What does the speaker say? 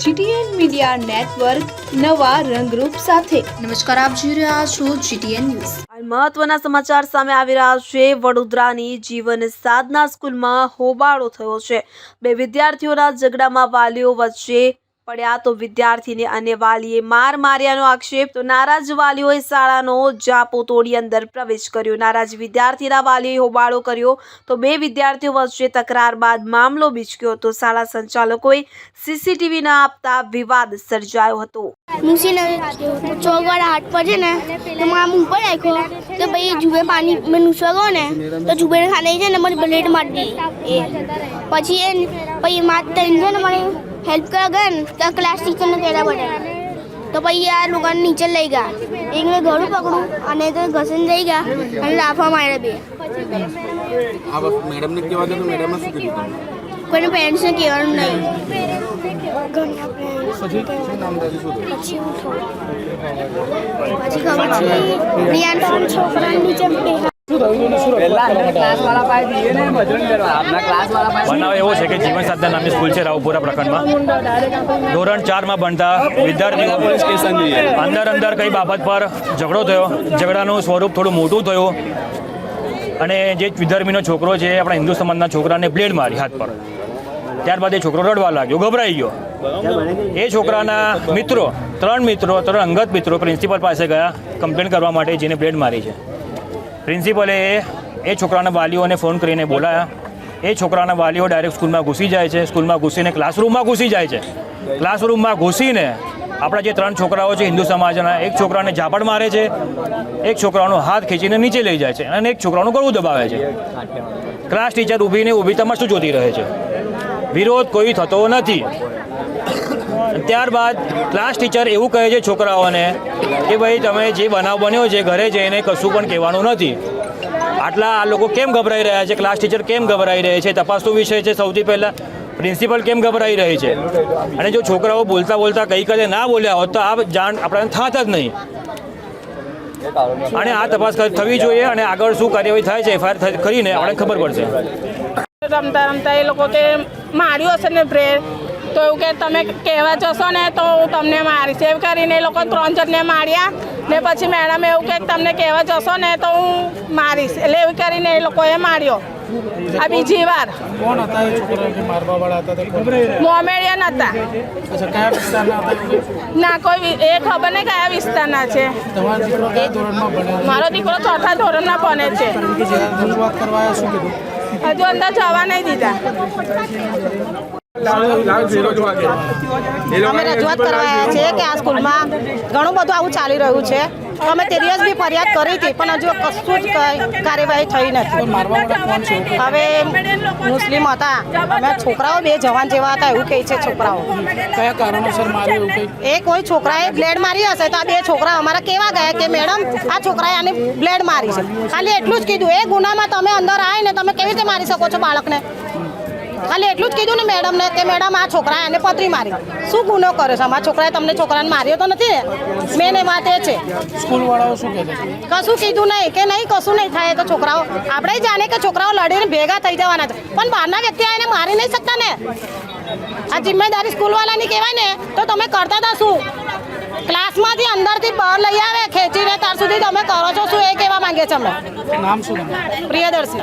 GTN media network નવા રંગરૂપ સાથે. નમસ્કાર આપ જોઈ રહ્યા છો જીટીએન ન્યૂઝ. મહત્વના સમાચાર સામે આવી રહ્યા છે. વડોદરાની જીવન સાધના સ્કૂલમાં હોબાળો થયો છે. બે વિદ્યાર્થીઓના ઝઘડામાં વાલીઓ વચ્ચે પડ્યા તો વિદ્યાર્થીને અને વાલીએ માર માર્યાનો આક્ષેપ, તો નારાજ વાલીઓએ શાળાનો જાપો તોડી અંદર પ્રવેશ કર્યો. નારાજ વિદ્યાર્થીના વાલીએ હોબાળો કર્યો તો બે વિદ્યાર્થીઓ વચ્ચે તકરાર બાદ મામલો બીચક્યો હતો. શાળા સંચાલકોએ સીસીટીવી ન આપતા વિવાદ સર્જાયો હતો. પછી એ પછી મને હેલ્પ કરવા ગયા ને તો ક્લાસ ટીચરને કહેતા પડે તો પછી આ લોકોને નીચે લઈ ગયા એક મેં ઘરું પકડું અને તો ઘસીને જઈ ગયા અને લાફા માર્યા બે આ વખત મેડમને કહેવા દો તો મેડમે શું કીધું તમને કોઈને પેરેન્ટ્સને કહેવાનું નહીં પછી શું નામ દાદી શું થયું? પછી ખબર છે રિયાન છોકરા નીચે બેઠા બનાવ એવો છે કે જીવન સાધના નામની સ્કૂલ છે રાવપુરા પ્રખંડમાં. ધોરણ ચારમાં ભણતા વિદ્યાર્થીઓ અંદર અંદર કઈ બાબત પર ઝઘડો થયો ઝઘડાનું સ્વરૂપ થોડું મોટું થયું. અને જે વિદ્યાર્થીનો છોકરો છે આપણા હિન્દુ સમાજના છોકરાને બ્લેડ મારી હાથ પર. ત્યારબાદ એ છોકરો રડવા લાગ્યો ગભરાઈ ગયો. એ છોકરાના મિત્રો ત્રણ મિત્રો ત્રણ અંગત મિત્રો પ્રિન્સિપલ પાસે ગયા કમ્પ્લેન કરવા માટે જેને બ્લેડ મારી છે. પ્રિન્સિપલે એ છોકરાના વાલીઓને ફોન કરીને બોલાયા. એ છોકરાના વાલીઓ ડાયરેક્ટ સ્કૂલમાં ઘૂસી જાય છે. સ્કૂલમાં ઘૂસીને ક્લાસરૂમમાં ઘૂસી જાય છે. ક્લાસરૂમમાં ઘૂસીને આપણા જે ત્રણ છોકરાઓ છે હિન્દુ સમાજના, એક છોકરાને ઝાપડ મારે છે, એક છોકરાનો હાથ ખેંચીને નીચે લઈ જાય છે અને એક છોકરાનું ગળું દબાવે છે. ક્લાસ ટીચર ઊભીને ઊભી તમાશું જોતી રહે છે? વિરોધ કોઈ થતો નથી. ત્યારબાદ ક્લાસ ટીચર એવું કહે છે છોકરાઓને કે ભાઈ, તમે જે બનાવ બન્યો છે ઘરે જઈને કશું પણ કહેવાનું નથી. આટલા આ લોકો કેમ ગભરાઈ રહ્યા છે? ક્લાસ ટીચર કેમ ગભરાઈ રહે છે? તપાસનો વિષય છે સૌથી પહેલાં. પ્રિન્સિપલ કેમ ગભરાઈ રહી છે? અને જો છોકરાઓ બોલતા બોલતા કઈ કદે ના બોલ્યા હોત, તો આ જાણ આપણને થાત જ નહીં. અને આ તપાસ થવી જોઈએ અને આગળ શું કાર્યવાહી થાય છે, એફઆઈઆર કરીને આપણે ખબર પડશે. રમતા રમતા એ લોકો કે, માર્યું હશે ને બ્રેડ? તો એવું કે તમે કહેવા જશો ને તો હું તમને મારીશ એવું કરીને એ લોકો ત્રણ જણને માર્યા ને પછી મેડમ એવું કે તમને કહેવા જશો ને તો હું મારીશ. એટલે એવું કરીને એ લોકોએ માર્યો. આ બીજી વાર. કોણ હતા એ છોકરા જે મારવા વાળા હતા મોમેડિયન હતા. અચ્છા કયા વિસ્તારના હતા ના કોઈ એ ખબર નહીં કયા વિસ્તારના છે. તમારો દીકરો કયા ધોરણમાં ભણે મારો દીકરો ચોથા ધોરણમાં ભણે છે. રજૂઆત કરવા શું કીધું. હજુ અંદર જવા નહીં દીધા. અમે રજૂઆત કરવા આવ્યા છીએ કે આ સ્કૂલમાં ઘણું બધું આવું ચાલી રહ્યું છે. અમે તે દિવસ બી ફરિયાદ કરી હતી પણ હજુ કશું જ કાર્યવાહી થઈ નથી. હવે મુસ્લિમ હતા. અમે છોકરાઓ બે જવાન જેવા હતા એવું કહે છે છોકરાઓ. કયા કારણોસર માર્યું એ કોઈ છોકરાએ બ્લેડ મારી હશે તો આ બે છોકરા અમારા કેવા ગયા કે મેડમ આ છોકરાએ આને બ્લેડ મારી છે. ખાલી એટલું જ કીધું એ ગુનામાં તમે અંદર આવીને તમે કેવી રીતે મારી શકો છો બાળકને? ખાલી એટલું જ કીધું ને મેડમને કે મેડમ આ છોકરાએ એને પતરી મારી. શું ગુનો કર્યો છે? અમારા છોકરાએ તમને છોકરાને માર્યો તો નથી ને? મેન એ વાત એ છે. સ્કૂલ વાળાઓ શું કહે કશું કીધું નહીં કે નહીં કશું નહીં થાય તો છોકરાઓ આપણે જાણે કે છોકરાઓ લડીને ભેગા થઈ જવાના છે. પણ બહારના વ્યક્તિ આને મારી નહીં શકતા ને? આ જિમ્મેદારી સ્કૂલવાળાની કહેવાય ને તો તમે કરતા હતા શું? ક્લાસમાંથી અંદરથી બહાર લઈ આવે ખેંચીને ત્યાર સુધી તમે કરો છો શું એ કહેવા માંગે છે અમે નામ શું પ્રિયદર્શી